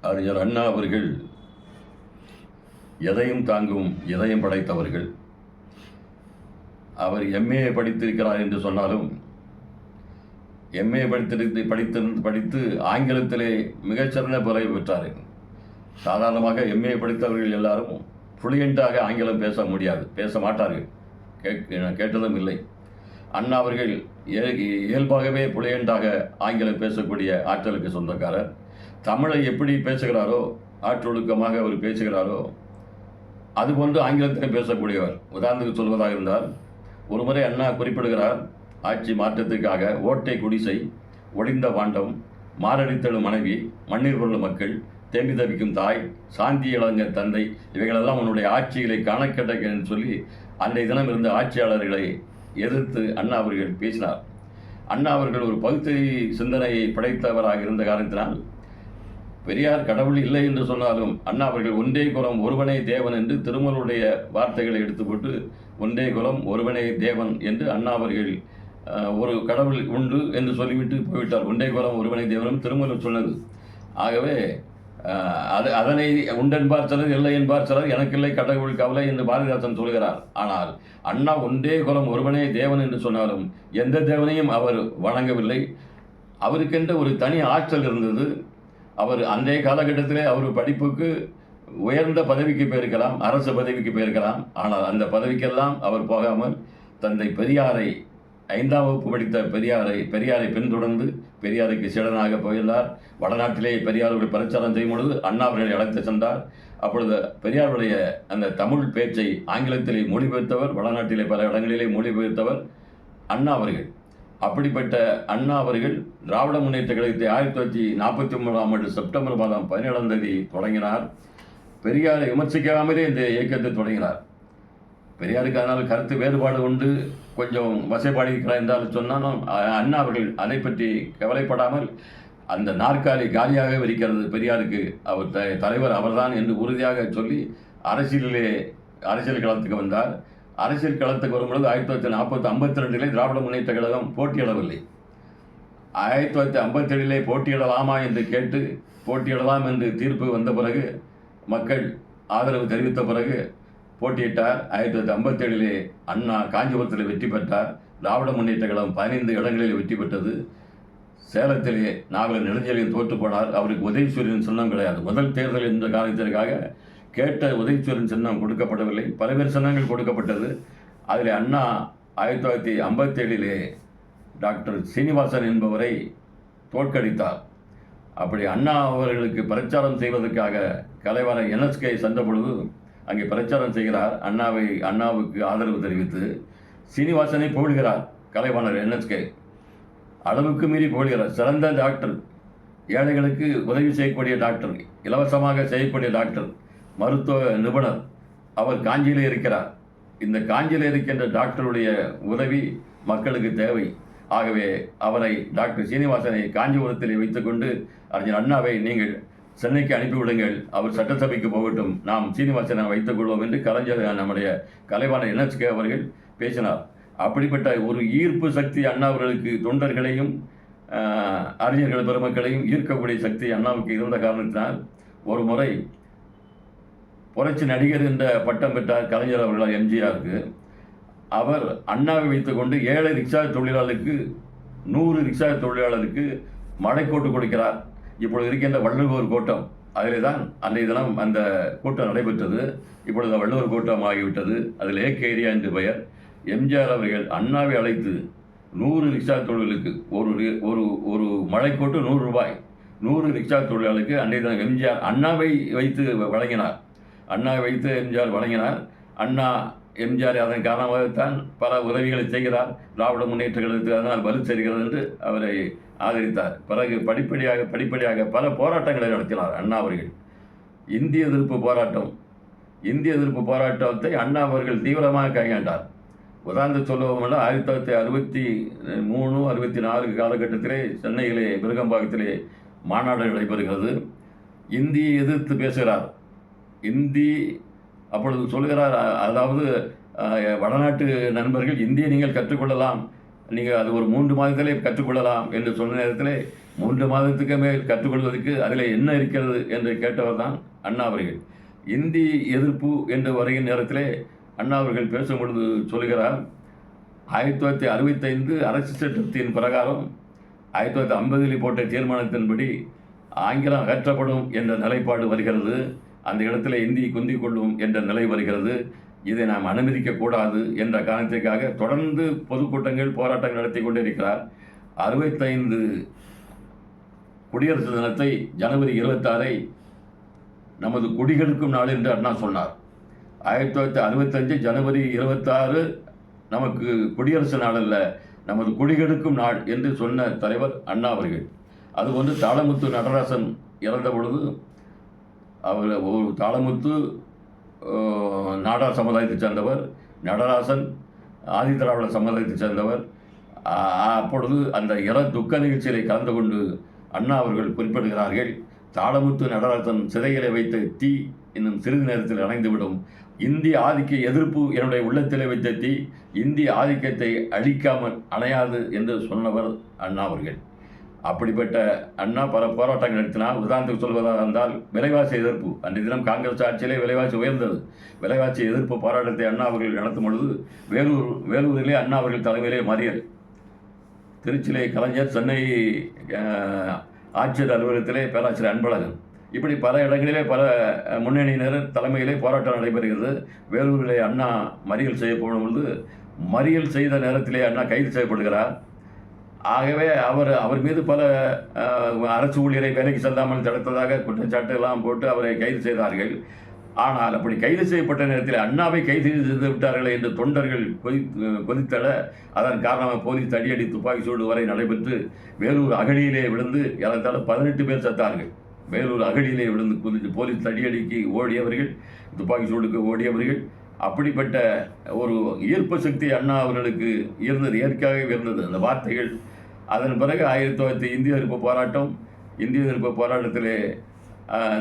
அறிஞர் அண்ணா அவர்கள் எதையும் தாங்கும் எதையும் படைத்தவர்கள். அவர் எம்ஏ படித்திருக்கிறார் என்று சொன்னாலும் எம்ஏ படித்திருந்து படித்திருந்து படித்து ஆங்கிலத்திலே மிகச்சிறந்த புலவை பெற்றார். சாதாரணமாக எம்ஏ படித்தவர்கள் எல்லாரும் புளியண்டாக ஆங்கிலம் பேச முடியாது பேச மாட்டார்கள். கேட் கேட்டதும் இல்லை. அண்ணா அவர்கள் இய- இயல்பாகவே புளியண்டாக ஆங்கிலம் பேசக்கூடிய ஆற்றலுக்கு சொந்தக்காரர். தமிழை எப்படி பேசுகிறாரோ ஆற்றொழுக்கமாக அவர் பேசுகிறாரோ அதுபோன்று ஆங்கிலத்திலே பேசக்கூடியவர். உதாரணத்துக்கு சொல்வதாக இருந்தால் ஒருமுறை அண்ணா குறிப்பிடுகிறார் ஆட்சி மாற்றத்துக்காக ஓட்டை குடிசை ஒளிந்த பாண்டம் மாரடித்தெழு மனைவி மண்ணீர் பொருள் மக்கள் தேம்பி தவிக்கும் தாய் சாந்தி இளங்க தந்தை இவைகளெல்லாம் உன்னுடைய ஆட்சிகளை காணக்கட்டக என்று சொல்லி அன்றைய தினம் இருந்த ஆட்சியாளர்களை எதிர்த்து அண்ணா அவர்கள் பேசினார். அண்ணா அவர்கள் ஒரு பகுத்தறி சிந்தனையை படைத்தவராக இருந்த காரணத்தினால் பெரியார் கடவுள் இல்லை என்று சொன்னாலும் அண்ணா அவர்கள் ஒன்றே குலம் ஒருவனே தேவன் என்று திருமலுடைய வார்த்தைகளை எடுத்துக்கொண்டு ஒன்றே குலம் ஒருவனே தேவன் என்று அண்ணா அவர்கள் ஒரு கடவுள் உண்டு என்று சொல்லிவிட்டு போய்விட்டார். ஒன்றே குலம் ஒருவனை தேவனும் திருமலர் சொன்னது. ஆகவே அது அதனை உண்டென்பார் சிலர் இல்லை என்பார் சிலர் எனக்கில்லை கடவுள் கவலை என்று பாரதிதாசன் சொல்கிறார். ஆனால் அண்ணா ஒன்றே குலம் ஒருவனே தேவன் என்று சொன்னாலும் எந்த தேவனையும் அவர் வணங்கவில்லை. அவருக்கென்ற ஒரு தனி ஆற்றல் இருந்தது. அவர் அன்றைய காலகட்டத்திலே அவர் படிப்புக்கு உயர்ந்த பதவிக்கு போயிருக்கலாம் அரசு பதவிக்கு போயிருக்கலாம். ஆனால் அந்த பதவிக்கெல்லாம் அவர் போகாமல் தந்தை பெரியாரை ஐந்தாம் வகுப்பு படித்த பெரியாரை பெரியாரை பின்தொடர்ந்து பெரியாருக்கு சீடனாக போயிருந்தார். வடநாட்டிலே பெரியாருடைய பிரச்சாரம் செய்யும் பொழுது அண்ணா அவர்களை அழைத்து சென்றார். அப்பொழுது பெரியாருடைய அந்த தமிழ் பேச்சை ஆங்கிலத்திலே மொழிபெயர்த்தவர் வடநாட்டிலே பல இடங்களிலே மொழிபெயர்த்தவர் அண்ணா அவர்கள். அப்படிப்பட்ட அண்ணா அவர்கள் திராவிட முன்னேற்ற கழகத்தை ஆயிரத்தி தொள்ளாயிரத்தி நாற்பத்தி ஒன்பதாம் ஆண்டு செப்டம்பர் மாதம் பதினேழாம் தேதி தொடங்கினார். பெரியாரை விமர்சிக்காமலே இந்த இயக்கத்தை தொடங்கினார். பெரியாருக்கு அதனால் கருத்து வேறுபாடு உண்டு. கொஞ்சம் வசைப்பாடி இருக்கிறார் என்றால் சொன்னாலும் அண்ணா அவர்கள் அதை பற்றி கவலைப்படாமல் அந்த நாற்காலி காலியாகவே இருக்கிறது பெரியாருக்கு அவர் த தலைவர் அவர்தான் என்று உறுதியாக சொல்லி அரசியலிலே அரசியல் களத்துக்கு வந்தார். அரசியல் களத்துக்கு வரும்பொழுது ஆயிரத்தி தொள்ளாயிரத்தி நாற்பத்தி ஐம்பத்தி ரெண்டிலே திராவிட முன்னேற்ற கழகம் போட்டியிடவில்லை. ஆயிரத்தி தொள்ளாயிரத்தி ஐம்பத்தேழிலே போட்டியிடலாமா என்று கேட்டு போட்டியிடலாம் என்று தீர்ப்பு வந்த பிறகு மக்கள் ஆதரவு தெரிவித்த பிறகு போட்டியிட்டார். ஆயிரத்தி தொள்ளாயிரத்தி ஐம்பத்தேழிலே அண்ணா காஞ்சிபுரத்தில் வெற்றி பெற்றார். திராவிட முன்னேற்ற கழகம் பதினைந்து இடங்களில் வெற்றி பெற்றது. சேலத்திலே நாவலர் நெடுஞ்செழியன் தோற்று போனார். அவருக்கு உதயசூரியன் சின்னம் கிடையாது. முதல் தேர்தல் என்ற காரணத்திற்காக கேட்ட உதயசூரியன் சின்னம் கொடுக்கப்படவில்லை. பல்வேறு சின்னங்கள் கொடுக்கப்பட்டது. அதில் அண்ணா ஆயிரத்தி தொள்ளாயிரத்தி ஐம்பத்தேழிலே டாக்டர் சீனிவாசன் என்பவரை தோற்கடித்தார். அப்படி அண்ணா அவர்களுக்கு பிரச்சாரம் செய்வதற்காக கலைவாணர் என்எஸ்கே சென்ற பொழுது அங்கே பிரச்சாரம் செய்கிறார். அண்ணாவை அண்ணாவுக்கு ஆதரவு தெரிவித்து சீனிவாசனை புகழ்கிறார் கலைவாணர் என்எஸ்கே. அளவுக்கு மீறி புகழ்கிறார். சிறந்த டாக்டர். ஏழைகளுக்கு உதவி செய்யக்கூடிய டாக்டர். இலவசமாக செய்யக்கூடிய டாக்டர். மருத்துவ நிபுணர் அவர் காஞ்சியில் இருக்கிறார். இந்த காஞ்சியில் இருக்கின்ற டாக்டருடைய உதவி மக்களுக்கு தேவை. ஆகவே அவரை டாக்டர் சீனிவாசனை காஞ்சிபுரத்திலே வைத்துக்கொண்டு அறிஞர் அண்ணாவை நீங்கள் சென்னைக்கு அனுப்பிவிடுங்கள். அவர் சட்டசபைக்கு போகட்டும். நாம் சீனிவாசனை வைத்துக் கொள்வோம் என்று கலைஞர் நம்முடைய கலைவாணர் என்எஸ்கே அவர்கள் பேசினார். அப்படிப்பட்ட ஒரு ஈர்ப்பு சக்தி அண்ணா அவர்களுக்கு தொண்டர்களையும் அறிஞர்கள் பெருமக்களையும் ஈர்க்கக்கூடிய சக்தி அண்ணாவுக்கு இருந்த காரணத்தினால் ஒரு முறை புரட்சி நடிகர் என்ற பட்டம் பெற்றார் கலைஞர் அவர்களால் எம்ஜிஆருக்கு. அவர் அண்ணாவை வைத்துக்கொண்டு ஏழை ரிக்ஷா தொழிலாளருக்கு நூறு ரிக்ஷா தொழிலாளருக்கு மழைக்கோட்டு கொடுக்கிறார். இப்பொழுது இருக்கின்ற வள்ளுவர் கோட்டம். அதிலே தான் அன்றைய தினம் அந்த கூட்டம் நடைபெற்றது. இப்பொழுது வள்ளுவர் கூட்டம் ஆகிவிட்டது. அதில் ஏக் ஏரியா என்று பெயர். எம்ஜிஆர் அவர்கள் அண்ணாவை அழைத்து நூறு ரிக்ஷா தொழிலுக்கு ஒரு ரி- ஒரு ஒரு மழைக்கோட்டு நூறு ரூபாய். நூறு ரிக்ஷா தொழிலாளருக்கு அன்றைய தினம் எம்ஜிஆர் அண்ணாவை வைத்து வழங்கினார். அண்ணா வைத்து எம்ஜிஆர் வழங்கினார் அண்ணா எம்ஜிஆர் அதன் காரணமாகத்தான் பல உதவிகளை செய்கிறார். திராவிட முன்னேற்ற கழகத்துக்கு அதனால் வலு சேர்கிறது என்று அவரை ஆதரித்தார். பிறகு படிப்படியாக படிப்படியாக பல போராட்டங்களை நடத்தினார் அண்ணா அவர்கள். இந்திய எதிர்ப்பு போராட்டம். இந்திய எதிர்ப்பு போராட்டத்தை அண்ணா அவர்கள் தீவிரமாக கையாண்டார். உதாரணத்து சொல்லுவோம்ல ஆயிரத்தி தொள்ளாயிரத்தி அறுபத்தி மூணு அறுபத்தி நாலு காலகட்டத்திலே சென்னையிலே மிருகம்பாக்கத்திலே மாநாடு நடைபெறுகிறது. இந்தியை எதிர்த்து பேசுகிறார். இந்தி அப்பொழுது சொல்கிறார் அதாவது வடநாட்டு நண்பர்கள் இந்தியை நீங்கள் கற்றுக்கொள்ளலாம். நீங்கள் அது ஒரு மூன்று மாதத்திலே கற்றுக்கொள்ளலாம் என்று சொன்ன நேரத்தில் மூன்று மாதத்துக்கு மேல் கற்றுக்கொள்வதற்கு அதில் என்ன இருக்கிறது என்று கேட்டவர் தான் அண்ணா அவர்கள். இந்தி எதிர்ப்பு என்று வருகிற நேரத்திலே அண்ணா அவர்கள் பேசும் பொழுது சொல்கிறார் ஆயிரத்தி தொள்ளாயிரத்தி அறுபத்தைந்து அரசு சட்டத்தின் பிரகாரம் ஆயிரத்தி தொள்ளாயிரத்தி ஐம்பதில் போட்ட தீர்மானத்தின்படி ஆங்கிலம் அகற்றப்படும் என்ற நிலைப்பாடு வருகிறது. அந்த இடத்துல இந்தி குந்தி கொள்ளும் என்ற நிலை வருகிறது. இதை நாம் அனுமதிக்க கூடாது என்ற காரணத்திற்காக தொடர்ந்து பொதுக்கூட்டங்கள் போராட்டங்கள் நடத்தி கொண்டிருக்கிறார். அறுபத்தைந்து குடியரசு தினத்தை ஜனவரி இருபத்தாறை நமது குடிகளுக்கும் நாள் என்று அண்ணா சொன்னார். ஆயிரத்தி தொள்ளாயிரத்தி அறுபத்தஞ்சு ஜனவரி இருபத்தாறு நமக்கு குடியரசு நாள் அல்ல நமது குடிகளுக்கும் நாள் என்று சொன்ன தலைவர் அண்ணா அவர்கள். அதுபோன்று தாளமுத்து நடராசன் இறந்த பொழுது அவர் ஒரு தாளமுத்து நாடார் சமுதாயத்தைச் சேர்ந்தவர் நடராசன் ஆதிதிராவிட சமுதாயத்தைச் சேர்ந்தவர். அப்பொழுது அந்த இற துக்க நிகழ்ச்சியிலே கலந்து கொண்டு அண்ணா அவர்கள் குறிப்பிடுகிறார்கள் தாளமுத்து நடராசன் சிறைகளை வைத்த தீ இன்னும் சிறிது நேரத்தில் அணைந்துவிடும். இந்திய ஆதிக்க எதிர்ப்பு என்னுடைய உள்ளத்திலே வைத்த தீ இந்திய ஆதிக்கத்தை அழிக்காமல் அணையாது என்று சொன்னவர் அண்ணா அவர்கள். அப்படிப்பட்ட அண்ணா பல போராட்டங்கள் நடத்தினால் உதாரணத்துக்கு சொல்வதாக இருந்தால் விலைவாசி எதிர்ப்பு. அன்றைய தினம் காங்கிரஸ் ஆட்சியிலே விலைவாசி உயர்ந்தது. விலைவாசி எதிர்ப்பு போராட்டத்தை அண்ணா அவர்கள் நடத்தும் பொழுது வேலூர் வேலூரிலே அண்ணா அவர்கள் தலைமையிலே மறியல். திருச்சியிலே கலைஞர் சென்னை ஆட்சியர் அலுவலகத்திலே பேராசிரியர் அன்பழகன். இப்படி பல இடங்களிலே பல முன்னணியினர் தலைமையிலே போராட்டம் நடைபெறுகிறது. வேலூரிலே அண்ணா மறியல் செய்யப்படும் பொழுது மறியல் செய்த நேரத்திலே அண்ணா கைது செய்யப்படுகிறார். ஆகவே அவர் அவர் மீது பல அரசு ஊழியரை வேலைக்கு செல்லாமல் தடுத்ததாக குற்றச்சாட்டு எல்லாம் போட்டு அவரை கைது செய்தார்கள். ஆனால் அப்படி கைது செய்யப்பட்ட நேரத்தில் அண்ணாவை கைது செய்து விட்டார்களே என்று தொண்டர்கள் கொதி கொதித்தட அதன் காரணமாக போலீஸ் தடியடி துப்பாக்கி சூடு வரை நடைபெற்று வேலூர் அகழியிலே விழுந்து ஏறத்தாழ பதினெட்டு பேர் செத்தார்கள். வேலூர் அகழியிலே விழுந்து குதித்து போலீஸ் தடியடிக்கு ஓடியவர்கள் துப்பாக்கி சூடுக்கு ஓடியவர்கள் அப்படிப்பட்ட ஒரு ஈர்ப்பு சக்தி அண்ணா அவர்களுக்கு இருந்தது இயற்கையாகவே இருந்தது. அந்த வார்த்தைகள் அதன் பிறகு ஆயிரத்தி தொள்ளாயிரத்தி இந்திய எதிர்ப்பு போராட்டம் இந்திய எதிர்ப்பு போராட்டத்திலே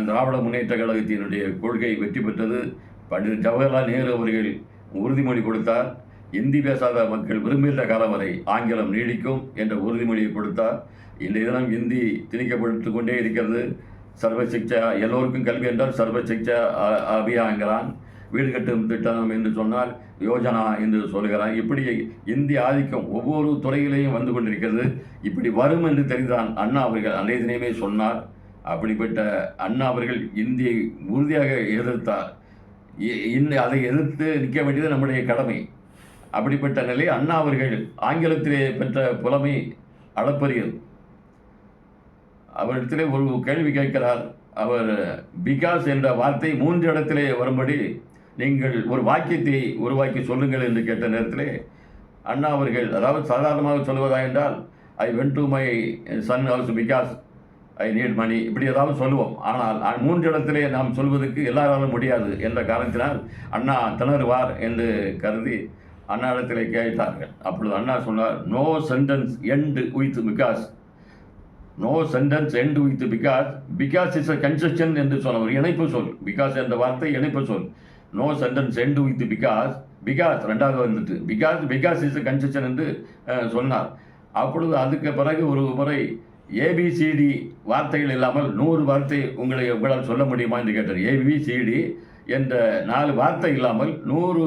திராவிட முன்னேற்ற கழகத்தினுடைய கொள்கை வெற்றி பெற்றது. பண்டித ஜவஹர்லால் நேரு அவர்கள் உறுதிமொழி கொடுத்தார். இந்தி பேசாத மக்கள் விரும்புகின்ற காலம் வரை ஆங்கிலம் நீடிக்கும் என்ற உறுதிமொழியை கொடுத்தார். இன்றைய தினம் இந்தி திணிக்கப்பட்டு கொண்டே இருக்கிறது. சர்வ சிக்ஷா எல்லோருக்கும் கல்வி என்றால் சர்வ சிக்ஷா அபியாங்கிறான் வீடு கட்டும் திட்டம் என்று சொன்னால் யோஜனா என்று சொல்கிறார் இப்படி இந்தி ஆதிக்கம் ஒவ்வொரு துறையிலேயும் வந்து கொண்டிருக்கிறது. இப்படி வரும் என்று தெரிந்தான் அண்ணா அவர்கள் அன்றைய தினமே சொன்னார். அப்படிப்பட்ட அண்ணா அவர்கள் இந்தியை உறுதியாக எதிர்த்தார். இ- அதை எதிர்த்து நிற்க வேண்டியது நம்முடைய கடமை. அப்படிப்பட்ட நிலை அண்ணா அவர்கள் ஆங்கிலத்திலே பெற்ற புலமை அளப்பரியது அவரிடத்திலே ஒரு கேள்வி கேட்கிறார். அவர் பிகாஸ் என்ற வார்த்தை மூன்று இடத்திலே வரும்படி நீங்கள் ஒரு வாக்கியத்தை உருவாக்கி சொல்லுங்கள் என்று கேட்ட நேரத்தில் அண்ணா அவர்கள் அதாவது சாதாரணமாக சொல்வதா என்றால் I went to my son house because I need money இப்படி ஏதாவது சொல்லுவோம். ஆனால் மூன்று இடத்திலே நாம் சொல்வதற்கு எல்லாராலும் முடியாது என்ற காரணத்தினால் அண்ணா திணறுவார் என்று கருதி அண்ணா இடத்திலே கேட்டார்கள். அப்பொழுது அண்ணா சொன்னார் no sentence end with because no sentence end with because because is a concession என்று சொன்ன ஒரு இணைப்பு சொல். பிகாஸ் என்ற வார்த்தை இணைப்பு சொல். No sentence end with because because ரெண்டாவது வந்துட்டு. பிகாஸ் பிகாஸ் இஸ் அ என்று சொன்னார். அப்பொழுது அதுக்கு பிறகு ஒரு முறை ஏபிசிடி வார்த்தைகள் இல்லாமல் நூறு வார்த்தை உங்களை உங்களால் சொல்ல முடியுமா என்று கேட்டார். ஏபிசிடி என்ற நாலு வார்த்தை இல்லாமல் நூறு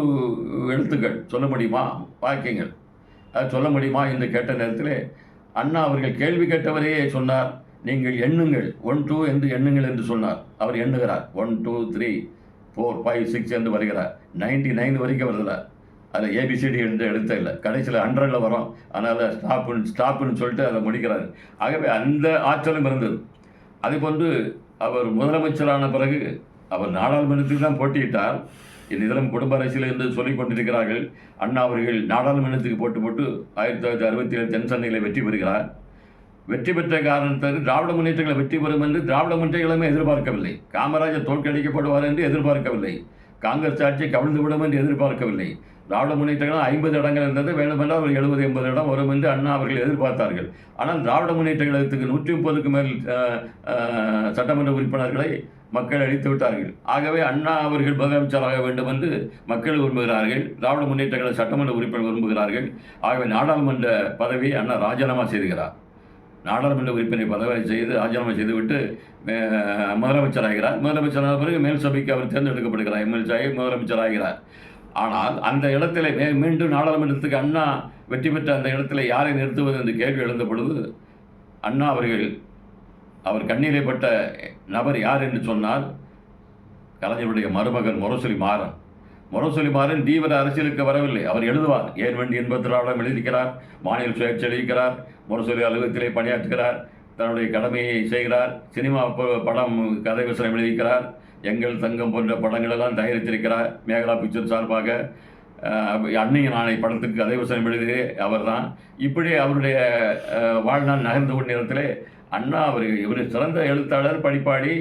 எழுத்துக்கள் சொல்ல முடியுமா? வாக்கியங்கள். அது சொல்ல முடியுமா என்று கேட்ட நேரத்தில் அண்ணா அவர்கள் கேள்வி கேட்டவரே சொன்னார். நீங்கள் எண்ணுங்கள். ஒன் டூ என்று எண்ணுங்கள் என்று சொன்னார். அவர் எண்ணுகிறார். One two three. Four five six என்று வருகிறார் நைன்டி நைன் வரைக்கும் வருதில்ல அதில் ஏபிசிடி என்று எடுத்த இல்லை. கடைசியில் ஹண்ட்ரடில் வரும். அதனால் ஸ்டாப்புன்னு ஸ்டாப்புன்னு சொல்லிட்டு அதை முடிக்கிறார். ஆகவே அந்த ஆற்றலும் இருந்தது. அது போன்று அவர் முதலமைச்சரான பிறகு அவர் நாடாளுமன்றத்துக்கு தான் போட்டியிட்டார். இந்த குடும்ப அரசியல் என்று சொல்லிக் கொண்டிருக்கிறார்கள். அண்ணா அவர்கள் நாடாளுமன்றத்துக்கு போட்டு போட்டு ஆயிரத்தி தொள்ளாயிரத்தி அறுபத்தி ஏழு தென் சென்னையில் வெற்றி பெறுகிறார். வெற்றி பெற்ற காரணத்திற்கு திராவிட முன்னேற்றங்களை வெற்றி பெறும் என்று திராவிட முன்னேற்றங்களுமே எதிர்பார்க்கவில்லை. காமராஜர் தோற்கடிக்கப்படுவார் என்று எதிர்பார்க்கவில்லை. காங்கிரஸ் ஆட்சி கவிழ்ந்து விடும் என்று எதிர்பார்க்கவில்லை. திராவிட முன்னேற்றங்களும் ஐம்பது இடங்கள் இருந்தது. வேண்டுமென்றால் ஒரு எழுபது எண்பது இடம் வரும் என்று அண்ணா அவர்கள் எதிர்பார்த்தார்கள். ஆனால் திராவிட முன்னேற்ற கழகத்துக்கு நூற்றி முப்பதுக்கு மேல் சட்டமன்ற உறுப்பினர்களை மக்கள் அழித்து விட்டார்கள். ஆகவே அண்ணா அவர்கள் முதலமைச்சராக வேண்டும் என்று மக்கள் விரும்புகிறார்கள். திராவிட முன்னேற்ற கழக சட்டமன்ற உறுப்பினர் விரும்புகிறார்கள். ஆகவே நாடாளுமன்ற பதவியை அண்ணா ராஜினாமா செய்துகிறார். நாடாளுமன்ற உறுப்பினரை பதவி செய்து ராஜினாமா செய்துவிட்டு அஹ், முதலமைச்சராகிறார். முதலமைச்சரான பிறகு மேல் சபைக்கு அவர் தேர்ந்தெடுக்கப்படுகிறார். எம்எல்ஏ முதலமைச்சர் முதலமைச்சராகிறார். ஆனால் அந்த இடத்துல மே- மீண்டும் நாடாளுமன்றத்துக்கு அண்ணா வெற்றி பெற்ற அந்த இடத்துல யாரை நிறுத்துவது என்று கேள்வி எழுந்த பொழுது அண்ணா அவர்கள் அவர் கண்ணீரைப்பட்ட நபர் யார் என்று சொன்னால் கலைஞருடைய மருமகன் முரசொலி மாறன். முரசொலிமாறன் தீவிர அரசியலுக்கு வரவில்லை. அவர் எழுதுவார் ஏன் வண்டி என்பது திராவிடம் எழுதிக்கிறார்? மாநில சுயேட்சை எழுதிக்கிறார் முரசொலி அலுவலகத்திலே பணியாற்றுகிறார் தன்னுடைய கடமையை செய்கிறார் சினிமா படம் கதை வசனம் எழுதிக்கிறார் எங்கள் தங்கம் போன்ற படங்களெல்லாம் தயாரித்திருக்கிறார் மேகலா பிக்சர் சார்பாக அஹ், அன்னையின் ஆணை படத்துக்கு கதை வசனம் எழுதியதே அவர்தான். இப்படி அவருடைய வாழ்நாள் நகர்ந்து கொண்ட நேரத்திலே அண்ணா அவர்கள் இவர் சிறந்த எழுத்தாளர் படிப்பாளி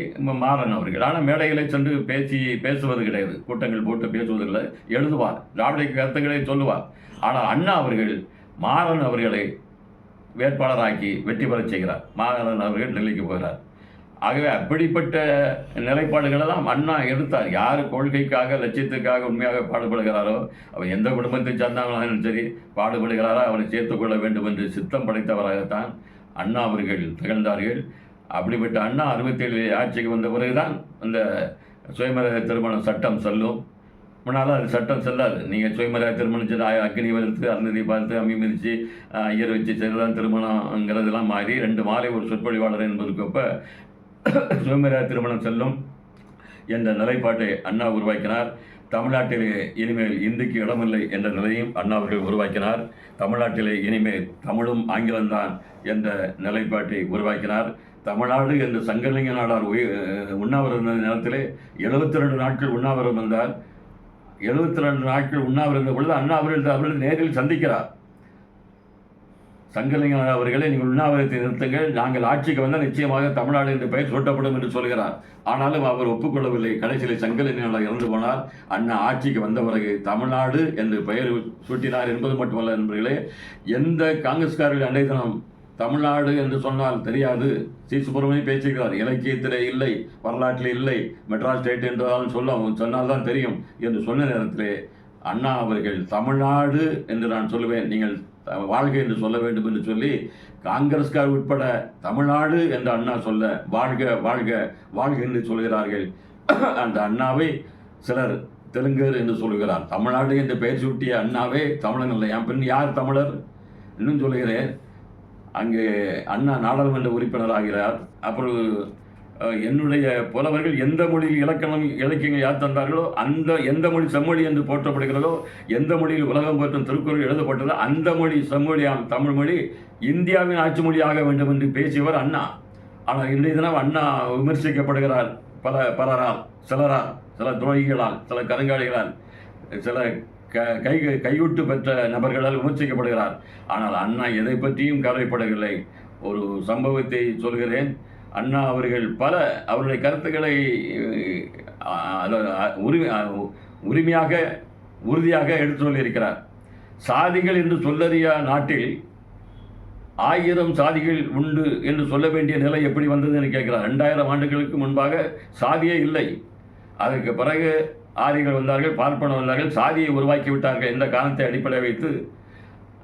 மாறன் அவர்கள். ஆனால் மேடைகளை சென்று பேசி பேசுவது கிடையாது. கூட்டங்கள் போட்டு பேசுவதில்லை. எழுதுவார். திராவிட கருத்துக்களை சொல்லுவார். ஆனால் அண்ணா அவர்கள் மாறன் அவர்களை வேட்பாளராக்கி வெற்றி பெறச் செய்கிறார். மாறன் அவர்கள் டெல்லிக்கு போகிறார். ஆகவே அப்படிப்பட்ட நிலைப்பாடுகளெல்லாம் அண்ணா எடுத்தார். யார் கொள்கைக்காக லட்சியத்துக்காக உண்மையாக பாடுபடுகிறாரோ அவர் எந்த குடும்பத்தை சார்ந்தாலும் சரி பாடுபடுகிறாரோ அவரை சேர்த்துக்கொள்ள வேண்டும் என்று சித்தம் படைத்தவராகத்தான் அண்ணா அவர்கள் திகழ்ந்தார்கள். அப்படிப்பட்ட அண்ணா அறுபத்தேழு ஆட்சிக்கு வந்த பிறகுதான் அந்த சுயமரியாதை திருமணம் சட்டம் செல்லும். முன்னால் அது சட்டம் செல்லாது. நீங்கள் சுயமரியாதை திருமணம் செய்து அக்னி வளர்த்து அருந்ததி பார்த்து அம்மி மிதித்து ஐயர் வச்சு செய்ததான் திருமணங்கிறதெல்லாம் மாறி ரெண்டு மாலை ஒரு சொற்பொழிவாளர் என்பதுக்கு ஒப்ப சுயமரியாதை திருமணம் செல்லும் என்ற நிலைப்பாட்டை அண்ணா உருவாக்கினார். தமிழ்நாட்டிலே இனிமேல் இந்திக்கு இடமில்லை என்ற நிலையும் அண்ணா அவர்கள் உருவாக்கினார். தமிழ்நாட்டிலே இனிமேல் தமிழும் ஆங்கிலம்தான் என்ற நிலைப்பாட்டை உருவாக்கினார். தமிழ்நாடு என்று சங்கலிங்க நாடார் உய- உண்ணாவிரதம் இருந்த நேரத்திலே எழுபத்தி ரெண்டு நாட்கள் உண்ணாவிரதம் இருந்தார். எழுபத்தி ரெண்டு நாட்கள் உண்ணாவிரதம் பொழுது அண்ணா அவர்கள் அவர்கள் நேரில் சந்திக்கிறார். சங்கலிங்க அவர்களே நீங்கள் உண்ணாவிரதத்தை நிறுத்துங்கள். நாங்கள் ஆட்சிக்கு வந்தால் நிச்சயமாக தமிழ்நாடு என்று பெயர் சூட்டப்படும் என்று சொல்கிறார். ஆனாலும் அவர் ஒப்புக்கொள்ளவில்லை. கடைசியில் சங்கலிங்க இறந்து போனார். அண்ணா ஆட்சிக்கு வந்த பிறகு தமிழ்நாடு என்று பெயர் சூட்டினார் என்பது மட்டுமல்ல நண்பர்களே. எந்த காங்கிரஸ்காரர்கள் அன்றைய தினம் தமிழ்நாடு என்று சொன்னால் தெரியாது. சி. சுப்பிரமணியம் பேசியிருக்கிறார் இலக்கியத்திலே இல்லை வரலாற்றில் இல்லை மெட்ராஸ் ஸ்டேட் என்றாலும் சொல்ல சொன்னால்தான் தெரியும் என்று சொன்ன நேரத்திலே அண்ணா அவர்கள் தமிழ்நாடு என்று நான் சொல்லுவேன். நீங்கள் வாழ்க என்று சொல்ல வேண்டும் என்று சொல்லி காங்கிரஸ்கார் உட்பட தமிழ்நாடு என்று அண்ணா சொல்ல வாழ்க வாழ்க வாழ்க என்று சொல்கிறார்கள். அந்த அண்ணாவை சிலர் தெலுங்கர் என்று சொல்கிறார். தமிழ்நாடு என்று பெயர் சூட்டிய அண்ணாவே தமிழன் இல்லை என் பின் யார் தமிழர்? இன்னும் சொல்கிறேன். அங்கே அண்ணா நாடாளுமன்ற உறுப்பினர் ஆகிறார். அப்புறம் என்னுடைய புலவர்கள் எந்த மொழியில் இலக்கணம் இலக்கியங்கள் யார் தந்தார்களோ அந்த எந்த மொழி செம்மொழி என்று போற்றப்படுகிறதோ எந்த மொழியில் உலகம் போற்றும் திருக்குறள் எழுதப்பட்டதோ அந்த மொழி செம்மொழியாம் தமிழ் மொழி இந்தியாவின் ஆட்சி மொழியாக வேண்டும் என்று பேசியவர் அண்ணா. ஆனால் இன்றைய தினம் அண்ணா விமர்சிக்கப்படுகிறார் பல பலரால் சிலரால் சில துரோகிகளால் சில கருங்காலிகளால் சில க கை கைவிட்டு பெற்ற நபர்களால் விமர்சிக்கப்படுகிறார். ஆனால் அண்ணா எதை பற்றியும் கவலைப்படவில்லை. ஒரு சம்பவத்தை சொல்கிறேன். அண்ணா அவர்கள் பல அவருடைய கருத்துக்களை அதாவது, உரிமை உரிமையாக உறுதியாக எடுத்து சொல்லியிருக்கிறார். சாதிகள் என்று சொல்லறியா நாட்டில் ஆயிரம் சாதிகள் உண்டு என்று சொல்ல வேண்டிய நிலை எப்படி வந்ததுன்னு கேட்கிறார். ரெண்டாயிரம் ஆண்டுகளுக்கு முன்பாக சாதியே இல்லை. அதற்கு பிறகு ஆரியர்கள் வந்தார்கள் பார்ப்பனர் வந்தார்கள் சாதியை உருவாக்கி விட்டார்கள். எந்த காரணத்தை அடிப்படை வைத்து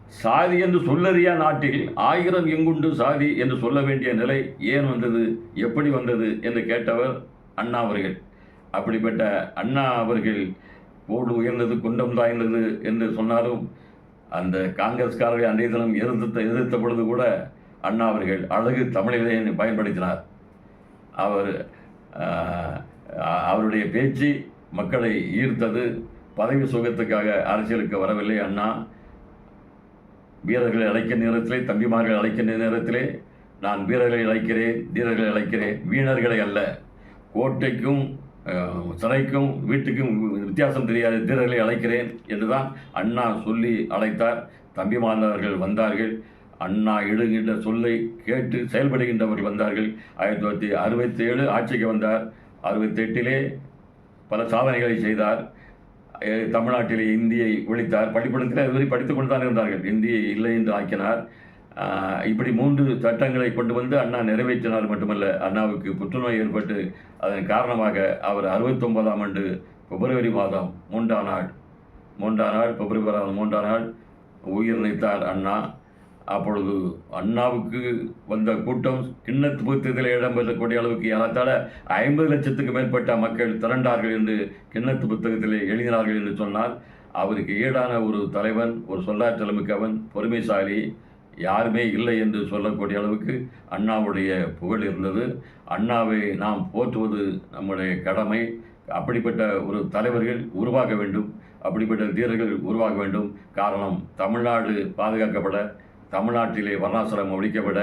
சாதி என்று சொல்லறியா நாட்டில்? ஆயிரம் எங்குண்டு சாதி என்று சொல்ல வேண்டிய நிலை ஏன் வந்தது? எப்படி வந்தது? என்று கேட்டவர் அண்ணா அவர்கள். அப்படிப்பட்ட அண்ணா அவர்கள் ஓடு உயர்ந்தது குண்டம் தாய்ந்தது என்று சொன்னாலும் அந்த காங்கிரஸ்காரர்கள் அன்றைய தினம் எதிர்த்த எதிர்த்த பொழுது கூட அண்ணா அவர்கள் அழகு தமிழிலே பயன்படுத்தினார். அவர் அவருடைய பேச்சு மக்களை ஈர்த்தது. பதவி சுகத்துக்காக அரசியலுக்கு வரவில்லை அண்ணா. வீரர்களை அழைக்க நேரத்திலே தம்பிமார்கள் அழைக்கின்ற நேரத்திலே நான் வீரர்களை அழைக்கிறேன் வீரர்களை அழைக்கிறேன் வீணர்களை அல்ல. கோட்டைக்கும் சிறைக்கும் வீட்டுக்கும் வித்தியாசம் தெரியாத வீரர்களை அழைக்கிறேன் என்று தான் அண்ணா சொல்லி அழைத்தார். தம்பிமானவர்கள் வந்தார்கள். அண்ணா எழுகின்ற சொல்லை கேட்டு செயல்படுகின்றவர்கள் வந்தார்கள். ஆயிரத்தி தொள்ளாயிரத்தி அறுபத்தி ஏழு ஆட்சிக்கு வந்தார். அறுபத்தெட்டிலே பல சாதனைகளை செய்தார். தமிழ்நாட்டில் இந்தியை ஒழித்தார். பள்ளிக்கூடத்தில் அதுவரை படித்துக் கொண்டுதான் இருந்தார்கள். இந்தியை இல்லை என்று ஆக்கினார். இப்படி மூன்று சட்டங்களை கொண்டு வந்து அண்ணா நிறைவேற்றினார் மட்டுமல்ல அண்ணாவுக்கு புற்றுநோய் ஏற்பட்டு அதன் காரணமாக அவர் அறுபத்தொன்பதாம் ஆண்டு பிப்ரவரி மாதம் மூன்றாம் நாள் மூன்றாம் நாள் பிப்ரவரி மாதம் மூன்றாம் நாள் உயிர் நீத்தார் அண்ணா. அப்பொழுது அண்ணாவுக்கு வந்த கூட்டம் கிண்ணத்து புத்தகத்தில் இடம்பெறக்கூடிய அளவுக்கு ஏறத்தாழ ஐம்பது லட்சத்துக்கு மேற்பட்ட மக்கள் திரண்டார்கள் என்று கிண்ணத்து புத்தகத்தில் எழுதினார்கள் என்று சொன்னால் அவருக்கு ஈடான ஒரு தலைவன் ஒரு சொல்லாற்றல் மிக்கவன் பொறுமைசாலி யாருமே இல்லை என்று சொல்லக்கூடிய அளவுக்கு அண்ணாவுடைய புகழ் இருந்தது. அண்ணாவை நாம் போற்றுவது நம்முடைய கடமை. அப்படிப்பட்ட ஒரு தலைவர்கள் உருவாக வேண்டும். அப்படிப்பட்ட தீரர்கள் உருவாக வேண்டும். காரணம் தமிழ்நாடு பாதுகாக்கப்பட தமிழ்நாட்டிலே வர்ணாசிரமம் ஒழிக்கப்பட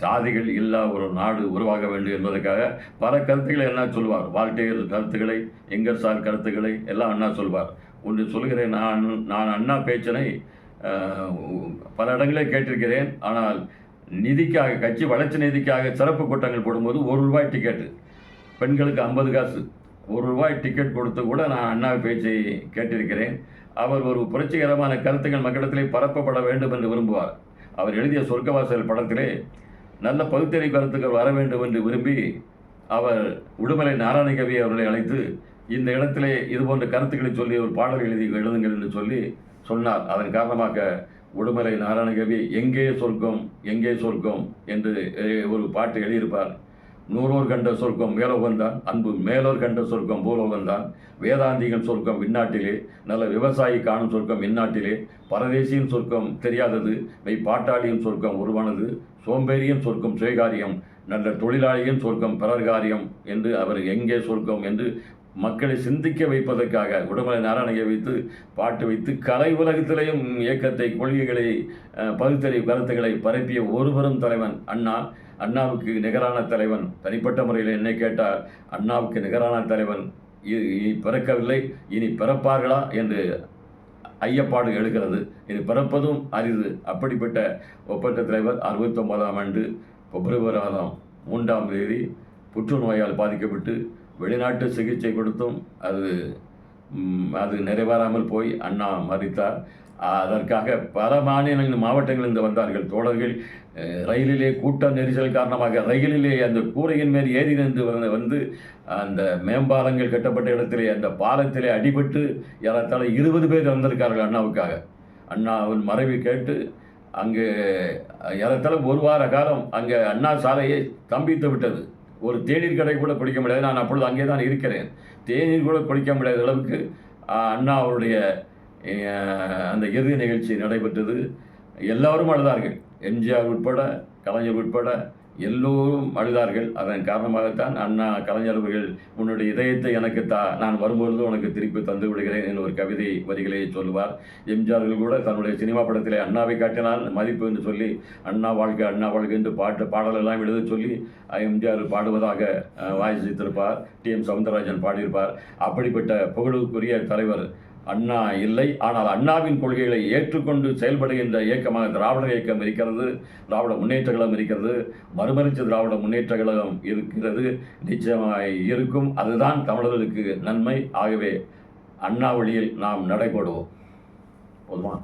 சாதிகள் இல்லா ஒரு நாடு உருவாக வேண்டும் என்பதற்காக பல கருத்துக்களை என்ன சொல்வார். வாழ்க்கையர் கருத்துக்களை எங்கர்சார் கருத்துக்களை எல்லாம் அண்ணா சொல்வார். ஒன்று சொல்கிறேன் நான் நான் அண்ணா பேச்சனை பல இடங்களில் கேட்டிருக்கிறேன். ஆனால் நிதிக்காக கட்சி வளர்ச்சி நிதிக்காக சிறப்பு கூட்டங்கள் போடும்போது ஒரு ரூபாய் டிக்கெட்டு பெண்களுக்கு ஐம்பது காசு. ஒரு ரூபாய் டிக்கெட் கொடுத்து கூட நான் அண்ணா பேச்சை கேட்டிருக்கிறேன். அவர் ஒரு புரட்சிகரமான கருத்துக்கள் மக்களிடத்திலே பரப்பப்பட வேண்டும் என்று விரும்புவார். அவர் எழுதிய சொர்க்கவாசல் படத்திலே நல்ல பகுத்தறி கருத்துக்கள் வர வேண்டும் என்று விரும்பி அவர் உடுமலை நாராயணகவி அவர்களை அழைத்து இந்த இடத்திலே இதுபோன்ற கருத்துக்களை சொல்லி ஒரு பாடல் எழுதி எழுதுங்கள் என்று சொல்லி சொன்னார். அதன் காரணமாக உடுமலை நாராயணகவி எங்கே சொர்க்கம் எங்கே சொர்க்கம்? என்று ஒரு பாட்டு எழுதியிருப்பார். நூறோர் கண்ட சொர்க்கம் மேலோகந்தான் அன்பு மேலோர் கண்ட சொர்க்கம் பூலோகந்தான் வேதாந்திகள் சொர்க்கம் விண்ணாட்டிலே நல்ல விவசாயி காணும் சொர்க்கம் இந்நாட்டிலே பரதேசியின் சொர்க்கம் தெரியாதது மெய் பாட்டாளியின் சொர்க்கம் உருவானது சோம்பேறியின் சொர்க்கம் சுயகாரியம் நல்ல தொழிலாளியின் சொர்க்கம் பிறர்காரியம் என்று அவர் எங்கே சொர்க்கம் என்று மக்களை சிந்திக்க வைப்பதற்காக உடமலை நாராயணையை வைத்து பாட்டு வைத்து கலை உலகத்திலேயும் இயக்கத்தை கொள்கைகளை பகுத்தறிவு கருத்துக்களை பரப்பிய ஒருவரும் தலைவன் அண்ணா. அண்ணாவுக்கு நிகரான தலைவன். தனிப்பட்ட முறையில் என்னை கேட்டால் அண்ணாவுக்கு நிகரான தலைவன் இனி பிறக்கவில்லை இனி பிறப்பார்களா? என்று ஐயப்பாடு எழுகிறது. இனி பிறப்பதும் அரிது. அப்படிப்பட்ட ஒப்பற்ற தலைவர் அறுபத்தொன்பதாம் ஆண்டு பிப்ரவரி மாதம் மூன்றாம் தேதி புற்றுநோயால் பாதிக்கப்பட்டு வெளிநாட்டு சிகிச்சை கொடுத்தும் அது அது நிறைவேறாமல் போய் அண்ணா மறித்தார். அதற்காக பல மாநிலங்கள் மாவட்டங்களிலிருந்து வந்தார்கள். தோழர்கள் ரயிலிலே கூட்ட நெரிசல் காரணமாக ரயிலிலே அந்த கூரையின் மேல் ஏறி நின்று வந்து வந்து அந்த மேம்பாலங்கள் கட்டப்பட்ட இடத்திலே அந்த பாலத்திலே அடிபட்டு ஏறத்தாழ இருபது பேர் வந்திருக்கார்கள் அண்ணாவுக்காக. அண்ணாவின் மறைவு கேட்டு அங்கே ஏறத்தாழ ஒரு வார காலம் அங்கே அண்ணா சாலையை ஸ்தம்பித்து விட்டது. ஒரு தேநீர் கடை கூட பிடிக்க முடியாது. நான் அப்பொழுது அங்கே தான் இருக்கிறேன். தேநீர் கூட பிடிக்க முடியாத அளவுக்கு அண்ணா அவருடைய அந்த இறுதி நிகழ்ச்சி நடைபெற்றது. எல்லாரும் அழுதார்கள். எம்ஜிஆர் உட்பட கலைஞர் உட்பட எல்லோரும் அழுதார்கள். அதன் காரணமாகத்தான் அண்ணா கலைஞர் அவர்கள் உன்னுடைய இதயத்தை எனக்கு தா நான் வரும்பொழுது உனக்கு திருப்பி தந்து விடுகிறேன் என்று ஒரு கவிதை வரிகளை சொல்லுவார். எம்ஜிஆர்கள் கூட தன்னுடைய சினிமா படத்தில் அண்ணாவை காட்டினால் மதிப்பு என்று சொல்லி அண்ணா வாழ்க அண்ணா வாழ்க என்று பாட்டு பாடலெல்லாம் எழுத சொல்லி எம்ஜிஆர் பாடுவதாக வாய்ஸ் வாசித்திருப்பார் டி எம் சவுந்தரராஜன் பாடியிருப்பார். அப்படிப்பட்ட புகழுக்குரிய தலைவர் அண்ணா இல்லை. ஆனால் அண்ணாவின் கொள்கைகளை ஏற்றுக்கொண்டு செயல்படுகின்ற இயக்கமாக திராவிட இயக்கம் இருக்கிறது திராவிட முன்னேற்ற கழகம் இருக்கிறது மறுமலர்ச்சி திராவிட முன்னேற்ற கழகம் இருக்கிறது நிச்சயமாய் இருக்கும். அதுதான் தமிழர்களுக்கு நன்மை. ஆகவே அண்ணா வழியில் நாம் நடைபெடுவோம். போதுமா?